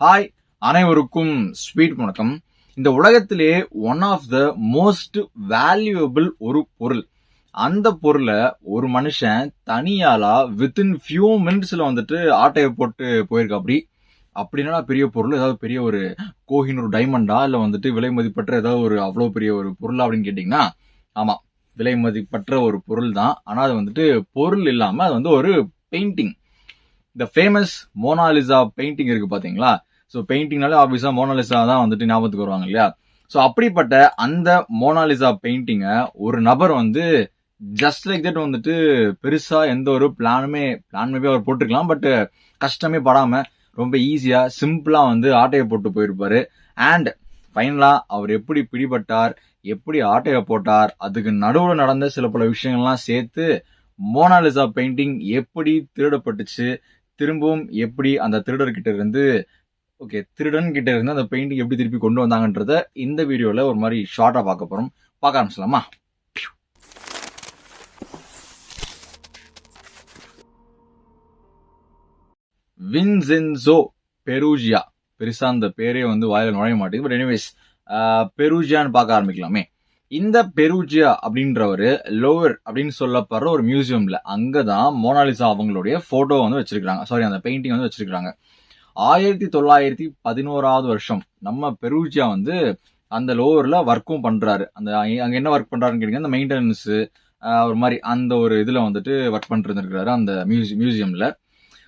Hi அனைவருக்கும் sweet வணக்கம். இந்த உலகத்திலே one of the most valuable ஒரு பொருள். அந்த பொருளை ஒரு மனுஷன் தனியாலா வித்தின் ஃபியூ மினிட்ஸில் வந்துட்டு ஆட்டையை போட்டு போயிருக்கா அப்படி. அப்படின்னா பெரிய பொருள்? ஏதாவது பெரிய ஒரு கோஹினூர் டைமண்டா இல்லை வந்துட்டு விலை மதிப்பற்ற ஏதாவது ஒரு அவ்வளோ பெரிய ஒரு பொருளா அப்படின்னு கேட்டிங்கன்னா ஆமாம் விலை மதிப்பற்ற ஒரு பொருள் தான். ஆனால் அது வந்துட்டு பொருள் இல்லாமல் அது வந்து ஒரு பெயிண்டிங் இந்த ஃபேமஸ் மோனாலிசா பெயிண்டிங் இருக்குது பார்த்தீங்களா ஸோ பெயிண்டிங்னாலே ஆஃபீஸாக மோனாலிசா தான் வந்துட்டு ஞாபகத்துக்கு வருவாங்க இல்லையா? ஸோ அப்படிப்பட்ட அந்த மோனாலிசா பெயிண்டிங்கை ஒரு நபர் வந்து ஜஸ்ட் லைக் தட் வந்துட்டு பெருசாக எந்த ஒரு பிளானுமே பிளான் மேபி அவர் போட்டிருக்கலாம் பட் கஷ்டமே படாமல் ரொம்ப ஈஸியாக சிம்பிளாக வந்து ஆட்டையை போட்டு போயிருப்பார். அண்ட் ஃபைனலாக அவர் எப்படி பிடிபட்டார் எப்படி ஆட்டையை போட்டார் அதுக்கு நடுவில் நடந்த சில பல விஷயங்கள்லாம் சேர்த்து மோனாலிசா பெயிண்டிங் எப்படி திருடப்பட்டுச்சு திரும்பவும் எப்படி அந்த திருடர்கிட்ட இருந்து ஓகே திருடன் கிட்ட இருந்து அந்த பெயிண்டிங் எப்படி திருப்பி கொண்டு வந்தாங்கன்றத இந்த வீடியோவில் ஒரு மாதிரி ஷார்ட்டாக பார்க்க போகிறோம் பார்க்க ஆரம்பிச்சலாமா வின்சென்சோ பெருஜியா. பெருசாக அந்த பேரே வந்து வாயில் நுழைய மாட்டேங்குது. பட் எனிவேஸ் பெருஜியான்னு பார்க்க ஆரம்பிக்கலாமே. இந்த பெருஜியா அப்படின்றவரு லோவர் அப்படின்னு சொல்லப்படுற ஒரு மியூசியமில் அங்கே தான் மோனாலிசா அவங்களுடைய ஃபோட்டோ வந்து வச்சிருக்காங்க சாரி அந்த பெயிண்டிங் வந்து வச்சிருக்காங்க ஆயிரத்தி தொள்ளாயிரத்தி பதினோராவது வருஷம். நம்ம பெருஜியா வந்து அந்த லோவரில் ஒர்க்கும் பண்ணுறாரு அந்த அங்கே என்ன ஒர்க் பண்ணுறாருன்னு கேட்டிங்க அந்த மெயின்டெனன்ஸு ஒரு மாதிரி அந்த ஒரு இதில் வந்துட்டு ஒர்க் பண்ணிட்டுருந்துருக்கிறாரு அந்த மியூசி மியூசியமில்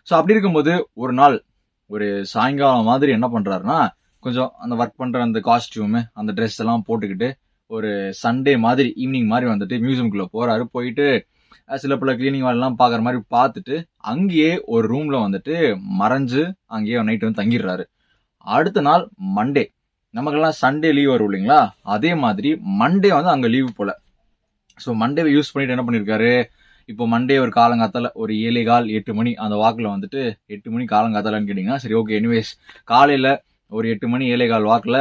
ஸோ அப்படி இருக்கும்போது ஒரு நாள் ஒரு சாயங்காலம் மாதிரி என்ன பண்ணுறாருன்னா கொஞ்சம் அந்த ஒர்க் பண்ணுற அந்த காஸ்டியூமு அந்த ட்ரெஸ் எல்லாம் போட்டுக்கிட்டு ஒரு சண்டே மாதிரி ஈவினிங் மாதிரி வந்துட்டு மியூசியம்குள்ளே போகிறாரு போயிட்டு சில பல கிளீனிங் வேலைலாம் பார்க்குற மாதிரி பார்த்துட்டு அங்கேயே ஒரு ரூமில் வந்துட்டு மறைஞ்சு அங்கேயே நைட் வந்து தங்கிடுறாரு. அடுத்த நாள் மண்டே நமக்கெல்லாம் சண்டே லீவ் வரும் இல்லைங்களா? அதே மாதிரி மண்டே வந்து அங்கே லீவு போல். ஸோ மண்டேவை யூஸ் பண்ணிட்டு என்ன பண்ணியிருக்காரு இப்போ மண்டே ஒரு காலங்காத்தால ஒரு ஏழை கால் எட்டு மணி அந்த வாக்கில் வந்துட்டு எட்டு மணி காலங்காத்தாலன்னு கேட்டிங்கன்னா சரி ஓகே எனிவேஸ் காலையில் ஒரு எட்டு மணி ஏழை கால் வாக்கில்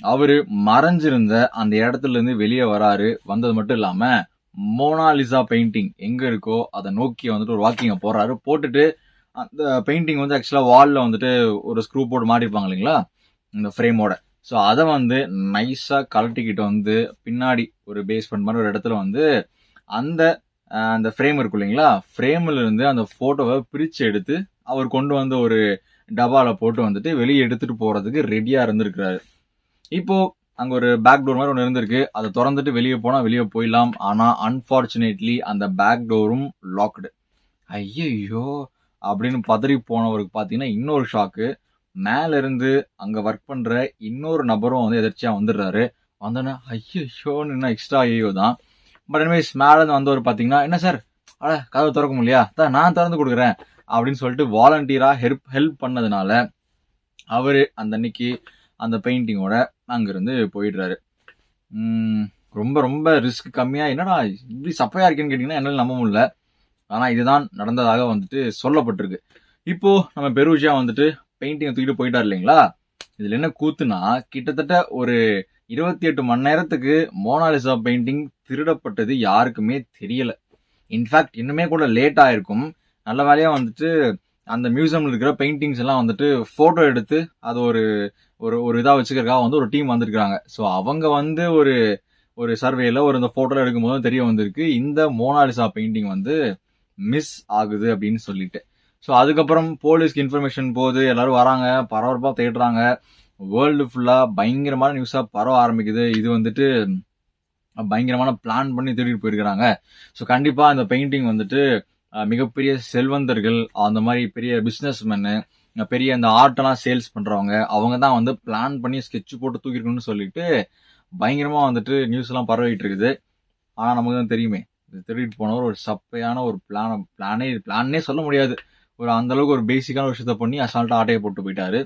அவர் மறைஞ்சிருந்த அந்த இடத்துல இருந்து வெளியே வராரு. வந்தது மட்டும் இல்லாமல் மோனாலிசா பெயிண்டிங் எங்க இருக்கோ அதை நோக்கி வந்துட்டு ஒரு வாக்கிங்க போறாரு. போட்டுட்டு அந்த பெயிண்டிங் வந்து ஆக்சுவலாக வாலில் வந்துட்டு ஒரு ஸ்க்ரூ போர்டு மாட்டிருப்பாங்க இல்லைங்களா? இந்த ஃப்ரேமோட ஸோ அதை வந்து நைஸாக கழட்டிக்கிட்டு வந்து பின்னாடி ஒரு பேஸ்மெண்ட் மாதிரி ஒரு இடத்துல வந்து அந்த அந்த ஃப்ரேம் இருக்கும் இல்லைங்களா? ஃப்ரேம்ல இருந்து அந்த ஃபோட்டோவை பிரித்து எடுத்து அவர் கொண்டு வந்த ஒரு டபாவில் போட்டு வந்துட்டு வெளியே எடுத்துகிட்டு போகிறதுக்கு ரெடியாக இருந்திருக்கிறாரு. இப்போது அங்க ஒரு பேக் டோர் மாதிரி ஒன்று இருந்திருக்கு. அதை திறந்துட்டு வெளியே போனா வெளியே போயிடலாம். ஆனா அன்ஃபார்ச்சுனேட்லி அந்த பேக் டோரும் லாக்டு ஐயையோ! அப்படின்னு பதறி போனவருக்கு பார்த்தீங்கன்னா இன்னொரு ஷாக்கு மேலேருந்து இருந்து ஒர்க் பண்ணுற இன்னொரு நபரும் வந்து எதிர்ச்சியாக வந்துடுறாரு. வந்தோன்னே ஐயோன்னு இன்னும் எக்ஸ்ட்ரா ஐயோ தான். பட் எனிவேஸ் மேலேருந்து வந்தவர் பார்த்தீங்கன்னா என்ன சார் அட கதவு திறக்க முடியா தான் நான் திறந்து கொடுக்குறேன். அப்படின்னு சொல்லிட்டு வாலண்டியராக ஹெல்ப் ஹெல்ப் பண்ணதுனால அவர் அந்த அன்னைக்கு அந்த பெயிண்டிங்கோட அங்கேருந்து போயிடுறாரு. ரொம்ப ரொம்ப ரிஸ்க் கம்மியாக என்னடா இப்படி சப்பையாக இருக்கேன்னு கேட்டிங்கன்னா என்னால் நம்ப முடியல. ஆனால் இதுதான் நடந்ததாக வந்துட்டு சொல்லப்பட்டிருக்கு. இப்போது நம்ம பெருஜா வந்துட்டு பெயிண்டிங் தூக்கிட்டு போயிட்டார் இல்லைங்களா? இதில் என்ன கூத்துனா கிட்டத்தட்ட ஒரு இருபத்தி எட்டு மணி நேரத்துக்கு மோனாலிசா பெயிண்டிங் திருடப்பட்டது யாருக்குமே தெரியலை. இன்ஃபேக்ட் இன்னுமே கூட லேட் ஆகிருக்கும் நல்ல வேலையாக வந்துட்டு அந்த மியூசியமில் இருக்கிற பெயிண்டிங்ஸ் எல்லாம் வந்துட்டு ஃபோட்டோ எடுத்து அது ஒரு ஒரு ஒரு இதாக வச்சுக்கிறதுக்காக வந்து ஒரு டீம் வந்திருக்கிறாங்க. ஸோ அவங்க வந்து ஒரு ஒரு சர்வேல ஒரு இந்த போட்டோ எடுக்கும்போது தெரிய வந்திருக்கு. இந்த மோனாலிசா பெயிண்டிங் வந்து மிஸ் ஆகுது அப்படின்னு சொல்லிட்டு. ஸோ அதுக்கப்புறம் போலீஸ்க்கு இன்ஃபர்மேஷன் போகுது எல்லாரும் வராங்க பரபரப்பாக தேடுறாங்க. வேர்ல்டு ஃபுல்லாக பயங்கரமான நியூஸாக பரவ ஆரம்பிக்குது. இது வந்துட்டு பயங்கரமான பிளான் பண்ணி திருடிட்டு போயிருக்கிறாங்க. ஸோ கண்டிப்பாக அந்த பெயிண்டிங் வந்துட்டு மிகப்பெரிய செல்வந்தர்கள் அந்த மாதிரி பெரிய பிசினஸ் பெரிய அந்த ஆர்ட்டெல்லாம் சேல்ஸ் பண்ணுறவங்க அவங்க தான் வந்து பிளான் பண்ணி ஸ்கெட்ச் போட்டு தூக்கிருக்கணும்னு சொல்லிட்டு பயங்கரமாக வந்துட்டு நியூஸ்லாம் பரவிட்டு இருக்குது. ஆனால் நமக்கு தான் தெரியுமே. இது திருடிட்டு போனவர் ஒரு சப்பையான ஒரு பிளான் பிளானே பிளான்னே சொல்ல முடியாது. ஒரு அந்த அளவுக்கு ஒரு பேசிக்கான விஷயத்த பண்ணி அசால்ட்டாக ஆட்டையை போட்டு போயிட்டாரு.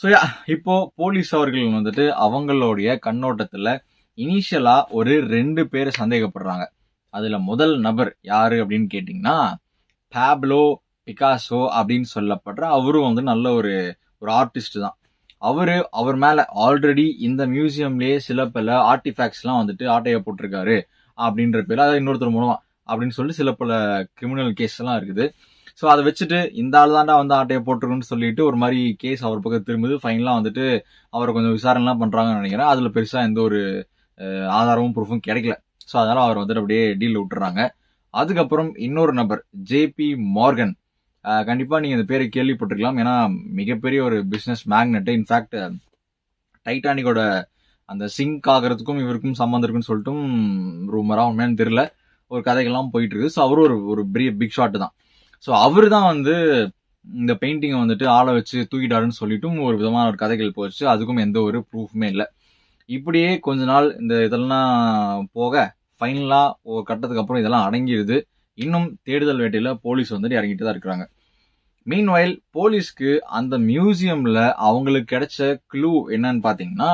ஸோ இப்போ போலீஸ் அவர்கள் வந்துட்டு அவங்களுடைய கண்ணோட்டத்தில் இனிஷியலாக ஒரு ரெண்டு பேர் சந்தேகப்படுறாங்க. அதில் முதல் நபர் யார் அப்படின்னு கேட்டிங்கன்னா பேப்லோ பிகாசோ அப்படின்னு சொல்லப்படுற அவரும் வந்து நல்ல ஒரு ஒரு ஆர்டிஸ்ட் தான். அவர் அவர் மேலே ஆல்ரெடி இந்த மியூசியம்லேயே சில பல ஆர்டிஃபேக்ட்ஸ்லாம் வந்துட்டு ஆட்டையை போட்டிருக்காரு அப்படின்ற பேர் அதாவது இன்னொருத்தர் மூலமாக அப்படின்னு சொல்லிட்டு சில பல கிரிமினல் கேஸ்லாம் இருக்குது. ஸோ அதை வச்சுட்டு இந்த ஆள் தாண்டா வந்து ஆட்டையை போட்டிருக்குன்னு சொல்லிட்டு ஒரு மாதிரி கேஸ் அவர் பக்கம் திரும்புது. ஃபைனலாக வந்துட்டு அவரை கொஞ்சம் விசாரணைலாம் பண்ணுறாங்கன்னு நினைக்கிறேன். அதில் பெருசாக எந்த ஒரு ஆதாரமும் ப்ரூஃபும் கிடைக்கல. ஸோ அதனால் அவர் வந்துட்டு அப்படியே டீல் விட்டுறாங்க. அதுக்கப்புறம் இன்னொரு நபர் ஜேபி மார்கன் கண்டிப்பாக நீங்கள் இந்த பேரை கேள்விப்பட்டிருக்கலாம். ஏன்னா மிகப்பெரிய ஒரு பிஸ்னஸ் மேக்னெட்டு இன்ஃபேக்ட் டைட்டானிக்கோட அந்த சிங்க் ஆகிறதுக்கும் இவருக்கும் சம்மந்தம் இருக்குன்னு சொல்லிட்டும் ரூமராக உண்மையானு தெரியல. ஒரு கதைகள்லாம் போயிட்டு இருக்கு ஸோ அவரும் ஒரு ஒரு பெரிய பிக் ஷாட்டு தான். ஸோ அவர் தான் வந்து இந்த பெயிண்டிங்கை வந்துட்டு ஆளை வச்சு தூக்கிட்டாருன்னு சொல்லிட்டும் ஒரு விதமான ஒரு கதைகள் போச்சு. அதுக்கும் எந்த ஒரு ப்ரூஃப்மே இல்லை. இப்படியே கொஞ்ச நாள் இந்த இதெல்லாம் போக ஃபைனலாக ஒரு கட்டத்துக்கு அப்புறம் இதெல்லாம் அடங்கிடுது இன்னும் தேடுதல் வேட்டையில் போலீஸ் வந்துட்டு இறங்கிட்டு தான் இருக்கிறாங்க. மீன்வைல் போலீஸ்க்கு அந்த மியூசியமில் அவங்களுக்கு கிடைச்ச க்ளூ என்னன்னு பார்த்தீங்கன்னா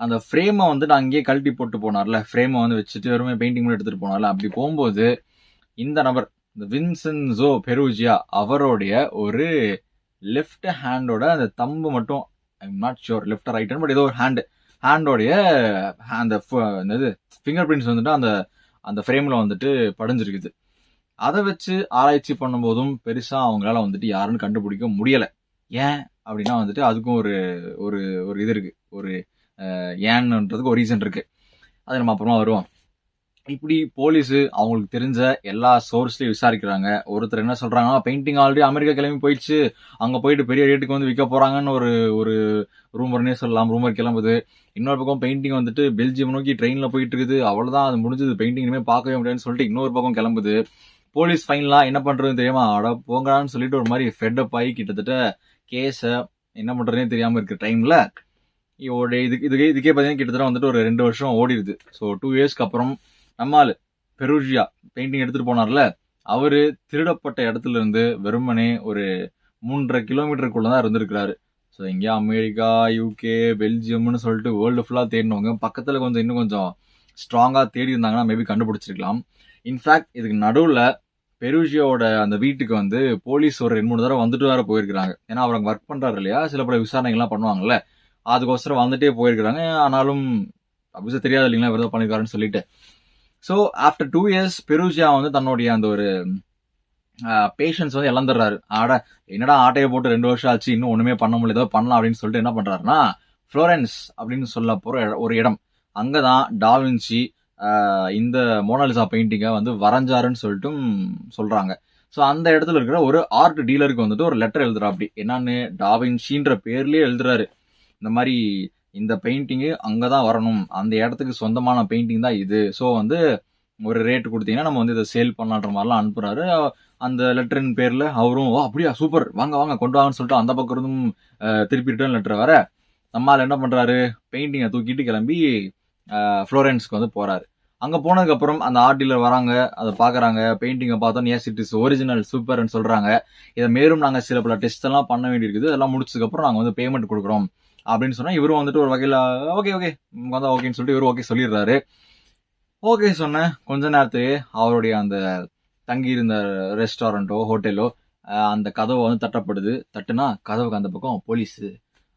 அந்த ஃப்ரேமை வந்துட்டு அங்கேயே கழட்டி போட்டு போனார்ல. ஃப்ரேமை வந்து வச்சுட்டு வெறுமே பெயிண்டிங் மட்டும் எடுத்துகிட்டு போனார்ல. அப்படி போகும்போது இந்த நபர் இந்த வின்சன்சோ பெருஜியா அவருடைய ஒரு லெஃப்ட் ஹேண்டோட அந்த தம்பு மட்டும் I'm not sure left right but ஏதோ ஒரு ஹேண்டு ஹேண்டோடைய அந்த ஃப- ஃபிங்கர் பிரிண்ட்ஸ் வந்துட்டு அந்த அந்த ஃப்ரேமில் வந்துட்டு படிஞ்சிருக்குது. அதை வச்சு ஆராய்ச்சி பண்ணும்போதும் பெருசாக அவங்களால வந்துட்டு யாருன்னு கண்டுபிடிக்க முடியலை. ஏன் அப்படின்னா வந்துட்டு அதுக்கும் ஒரு ஒரு ஒரு இது இருக்குது ஒரு ஏன்னுன்றதுக்கு ஒரு ரீசன் இருக்குது அது நம்ம அப்புறமா வருவோம். இப்படி போலீஸு அவங்களுக்கு தெரிஞ்ச எல்லா சோர்ஸ்லையும் விசாரிக்கிறாங்க. ஒருத்தர் என்ன சொல்கிறாங்கன்னா பெயிண்டிங் ஆல்ரெடி அமெரிக்கா கிளம்பி போயிடுச்சு. அங்கே போயிட்டு பெரிய ரேட்டுக்கு வந்து விற்க போகிறாங்கன்னு ஒரு ஒரு ரூமர்னே சொல்லலாம். ரூமர் கிளம்புது. இன்னொரு பக்கம் பெயிண்டிங் வந்துட்டு பெல்ஜியம் நோக்கி ட்ரெயினில் போயிட்டு இருக்குது. அவ்வளோதான் அது முடிஞ்சது. பெயிண்டிங் இனிமேல் பார்க்கவே முடியாதுன்னு சொல்லிட்டு இன்னொரு பக்கம் கிளம்புது. போலீஸ் ஃபைன்லாம் என்ன பண்ணுறதுன்னு தெரியுமா அட போங்கடான்னு சொல்லிட்டு ஒரு மாதிரி ஃபெட்டப் ஆகி கிட்டத்தட்ட கேஸை என்ன பண்ணுறதுனே தெரியாமல் இருக்குது டைமில் இதோட இதுக்கு இதுக்கே இதுக்கே பார்த்தீங்கன்னா கிட்டத்தட்ட வந்துட்டு ஒரு ரெண்டு வருஷம் ஓடிடுது. ஸோ டூ இயர்ஸ்க்கு அப்புறம் நம்மால் பெருஜியா பெயிண்டிங் எடுத்துகிட்டு போனார்ல அவர் திருடப்பட்ட இடத்துல இருந்து வெறுமனே ஒரு மூன்றரை கிலோமீட்டருக்குள்ளே தான் இருந்திருக்கிறாரு. ஸோ எங்கேயா அமெரிக்கா யூகே பெல்ஜியம்னு சொல்லிட்டு வேர்ல்டு ஃபுல்லாக தேடினவங்க பக்கத்தில் கொஞ்சம் இன்னும் கொஞ்சம் ஸ்ட்ராங்காக தேடி இருந்தாங்கன்னா மேபி கண்டுபிடிச்சிருக்கலாம். இன்ஃபேக்ட் இதுக்கு நடுவில் பெருஷியோட அந்த வீட்டுக்கு வந்து போலீஸ் ஒரு ரெண்டு மூணு தடவை வந்துட்டு வேற போயிருக்கிறாங்க. ஏன்னா அவர் ஒர்க் பண்ணுறாரு இல்லையா? சில பல விசாரணைகள்லாம் பண்ணுவாங்கல்ல? அதுக்கோசரம் வந்துட்டே போயிருக்கிறாங்க. ஆனாலும் அபிஷா தெரியாது இல்லைங்களா? விரதம் தான் பண்ணிருக்காருன்னு சொல்லிட்டு. So after two years Perugia வந்து தன்னுடைய அந்த ஒரு பேஷன்ஸ் வந்து இழந்துடுறாரு. ஆட என்னடா ஆட்டையை போட்டு ரெண்டு வருஷம் ஆச்சு இன்னும் ஒன்றுமே பண்ண முடியல ஏதோ பண்ணலாம் அப்படின்னு சொல்லிட்டு என்ன பண்ணுறாருன்னா ஃப்ளோரன்ஸ் அப்படின்னு சொல்ல போகிற ஒரு இடம். அங்கே தான் டால்வின்ச்சி இந்த மோனாலிசா பெயிண்டிங்கை வந்து வரைஞ்சாருன்னு சொல்லிட்டும் சொல்கிறாங்க ஸோ அந்த இடத்துல இருக்கிற ஒரு ஆர்ட் டீலருக்கு வந்துட்டு ஒரு லெட்டர் எழுதுறா அப்படி என்னன்னு டாவின்ஷின்ற பேர்லேயே எழுதுறாரு. இந்த மாதிரி இந்த பெயிண்டிங்கு அங்கே தான் வரணும். அந்த இடத்துக்கு சொந்தமான பெயிண்டிங் தான் இது. ஸோ வந்து ஒரு ரேட் கொடுத்தீங்கன்னா நம்ம வந்து இதை சேல் பண்ணலான்ற மாதிரிலாம் அனுப்புகிறாரு அந்த லெட்டரின் பேரில் அவரும் ஓ அப்படியா? சூப்பர். வாங்க வாங்க கொண்டு வாங்கன்னு சொல்லிட்டு அந்த பக்கம் இருந்தும் அஹ், திருப்பி ரிட்டர்ன் லெட்டர் வர. நம்மால் என்ன பண்ணுறாரு பெயிண்டிங்கை தூக்கிட்டு கிளம்பி ஃப்ளோரன்ஸ்க்கு வந்து போகிறாரு அங்கே போனதுக்கப்புறம் அந்த ஆர்ட் டீலர் வராங்க அதை பார்க்குறாங்க பெயிண்டிங்கை பார்த்தோம் எஸ் இட் இஸ் ஒரிஜினல் சூப்பர்னு சொல்கிறாங்க இதை மேலும் நாங்கள் சில பல டெஸ்ட் எல்லாம் பண்ண வேண்டியிருக்குது. அதெல்லாம் முடிச்சதுக்கப்புறம் நாங்கள் வந்து பேமெண்ட் கொடுக்குறோம். அப்படின்னு சொன்னால் இவரும் வந்துட்டு ஒரு வகையில் ஓகே ஓகே தான் ஓகேன்னு சொல்லிட்டு இவரும் ஓகே சொல்லிடுறாரு. ஓகே சொன்னேன் கொஞ்ச நேரத்துலேயே அவருடைய அந்த தங்கியிருந்த ரெஸ்டாரண்ட்டோ ஹோட்டலோ அந்த கதவை வந்து தட்டப்படுது. தட்டுனா கதவுக்கு அந்த பக்கம் போலீஸு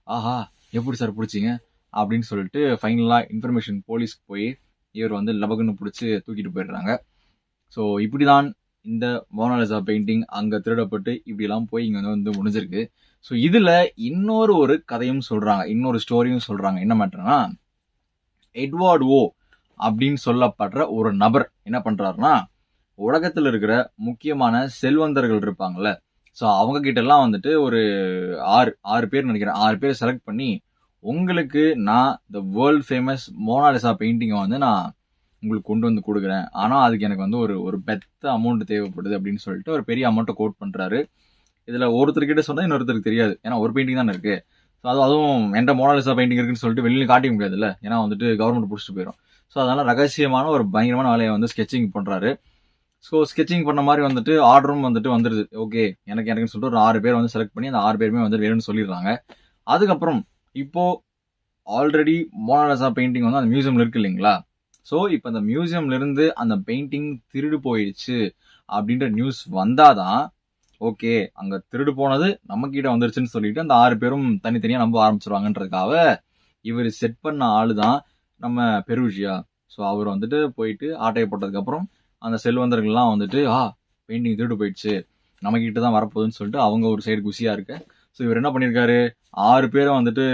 ஆஹா எப்படி சார் பிடிச்சிங்க? அப்படின்னு சொல்லிட்டு ஃபைனலாக இன்ஃபர்மேஷன் போலீஸ்க்கு போய் இவர் வந்து லபகுன்னு பிடிச்சி தூக்கிட்டு போயிடுறாங்க. ஸோ இப்படிதான் இந்த மோனாலிசா பெயிண்டிங் அங்கே திருடப்பட்டு இப்படிலாம் போய் இங்கே வந்து முடிஞ்சிருக்கு. ஸோ இதில் இன்னொரு ஒரு கதையும் சொல்கிறாங்க இன்னொரு ஸ்டோரியும் சொல்கிறாங்க என்ன மேட்டர்னா எட்வார்ட் ஓ அப்படின்னு சொல்லப்படுற ஒரு நபர் என்ன பண்ணுறாருன்னா உலகத்தில் இருக்கிற முக்கியமான செல்வந்தர்கள் இருப்பாங்கல்ல. ஸோ அவங்க கிட்டலாம் வந்துட்டு ஒரு ஆறு ஆறு பேர் நினைக்கிறேன். ஆறு பேர் செலக்ட் பண்ணி உங்களுக்கு நான் இந்த வேர்ல்ட் ஃபேமஸ் மோனாலிசா பெயிண்டிங்கை வந்து நான் உங்களுக்கு கொண்டு வந்து கொடுக்குறேன். ஆனால் அதுக்கு எனக்கு வந்து ஒரு ஒரு பெத்த அமௌண்ட் தேவைப்படுது அப்படின்னு சொல்லிட்டு ஒரு பெரிய அமௌண்ட்டை கோட் பண்ணுறாரு இதில் ஒருத்தர்கிட்ட சொன்னால் இன்னொருத்தருக்கு தெரியாது. ஏன்னா ஒரு பெயிண்டிங் தானே இருக்குது ஸோ அது அதுவும் என்கிட்ட மோனாலிசா பெயிண்டிங் இருக்குன்னு சொல்லிட்டு வெளியில் காட்டிக்க முடியாதுல்ல. ஏன்னா வந்துட்டு கவர்மெண்ட் பிடிச்சிட்டு போயிடும் ஸோ அதனால் ரகசியமான ஒரு பயங்கரமான வேலையை வந்து ஸ்கெச்சிங் பண்ணுறாரு ஸோ ஸ்கெச்சிங் பண்ண மாதிரி வந்துட்டு ஆர்டரும் வந்துட்டு வந்துடுது ஓகே எனக்கு எனக்குன்னு சொல்லிட்டு ஒரு ஆறு பேர் வந்து செலக்ட் பண்ணி அந்த ஆறு பேருமே வந்து வேணும்னு சொல்லிடுறாங்க. அதுக்கப்புறம் இப்போ ஆல்ரெடி மோனாலிசா பெயிண்டிங் வந்து அந்த மியூசியம்ல இருக்கு இல்லைங்களா? ஸோ இப்போ அந்த மியூசியம்ல இருந்து அந்த பெயிண்டிங் திருடு போயிடுச்சு அப்படின்ற நியூஸ் வந்தாதான் ஓகே அங்க திருடு போனது நம்ம கிட்ட வந்துருச்சுன்னு சொல்லிட்டு அந்த ஆறு பேரும் தனித்தனியா நம்ப ஆரம்பிச்சிருவாங்கன்றதுக்காக இவர் செட் பண்ண ஆளு தான் நம்ம பெருஜியா ஸோ அவர் வந்துட்டு போயிட்டு ஆட்டையை போட்டதுக்கப்புறம் அந்த செல்வந்தர்கள்லாம் வந்துட்டு ஆ பெயிண்டிங் திருடு போயிடுச்சு. நம்ம கிட்ட தான் வரப்போகுதுன்னு சொல்லிட்டு அவங்க ஒரு சைடு குசியாக இருக்க ஸோ இவர் என்ன பண்ணியிருக்காரு ஆறு பேரும் வந்துட்டு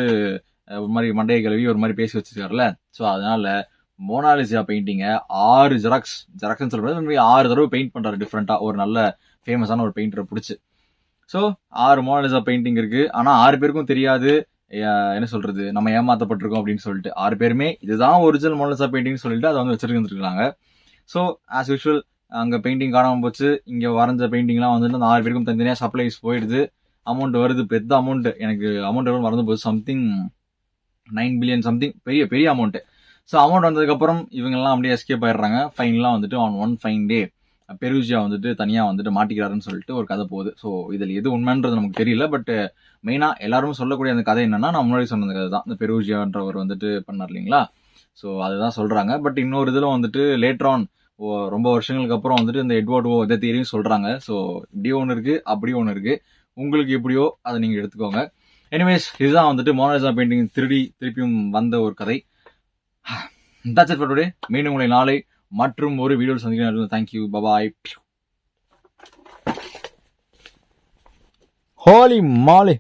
ஒரு மாதிரி மண்டையை கழுவி ஒரு மாதிரி பேசி வச்சிருக்காருல்ல? ஸோ அதனால மோனாலிசியா பெயிண்டிங்கை ஆறு ஜெராக்ஸ் ஜெராக்ஸ்னு சொல்றது மாதிரி ஆறு தடவை பெயிண்ட் பண்ணுறாரு டிஃப்ரெண்ட்டாக ஒரு நல்ல ஃபேமஸான ஒரு பெயிண்டரை பிடிச்சி. ஸோ ஆறு மோனாலிசா பெயிண்டிங் இருக்குது ஆனால் ஆறு பேருக்கும் தெரியாது. என்ன சொல்கிறது நம்ம ஏமாற்றப்பட்டிருக்கோம் அப்படின்னு சொல்லிட்டு. ஆறு பேருமே இதுதான் ஒரிஜினல் மோனாலிசா பெயிண்டிங்னு சொல்லிட்டு அதை வந்து வச்சிருந்துருக்காங்க. ஸோ ஆஸ் யூஷுவல் அங்கே பெயிண்டிங் காணாமல் போச்சு. இங்கே வரைஞ்ச பெயிண்டிங்லாம் வந்துட்டு அந்த ஆறு பேருக்கும் தனித்தனியாக சப்ளைஸ் போயிடுது. அமௌண்ட் வருது பெத்த அமௌண்ட் எனக்கு அமௌண்ட் எவ்வளோ மறந்து போகுது சம்திங் நைன் பில்லியன் சம்திங் பெரிய பெரிய அமௌண்ட்டு ஸோ அமௌண்ட் வந்ததுக்கப்புறம் இவங்கெல்லாம் அப்படியே எஸ்கேப் ஆயிடுறாங்க. ஃபைன்லாம் வந்துட்டு on one fine day Perugia வந்துட்டு தனியாக வந்துட்டு மாட்டிக்கிறாருன்னு சொல்லிட்டு ஒரு கதை போகுது. ஸோ இதில் எது உண்மைன்றது நமக்கு தெரியல பட் மெயினாக எல்லாரும் சொல்லக்கூடிய அந்த கதை என்னன்னா நான் முன்னாடி சொன்ன கதை தான். இந்த பெருஜியான்றவர் வந்துட்டு பண்ணார் இல்லைங்களா? ஸோ அதுதான் சொல்கிறாங்க பட் இன்னொரு இதில் வந்துட்டு லேட்ரான் ஓ ரொம்ப வருஷங்களுக்கு அப்புறம் வந்துட்டு இந்த எட்வர்ட் ஓ இதை தேரியும் சொல்கிறாங்க ஸோ இப்படி ஒன்று இருக்குது அப்படி ஒன்று இருக்குது உங்களுக்கு எப்படியோ அதை நீங்கள் எடுத்துக்கோங்க. எனிவேஸ் இதுதான் வந்துட்டு மோனலிசா பெயிண்டிங் திருடி திருப்பியும் வந்த ஒரு கதை. தட்ஸ் இட் டுடே மீண்டும் உங்களை நாளை மற்றும் ஒரு வீடியோ சந்திக்கிறேன். தேங்க்யூ பபாய் ஹோலி மாலை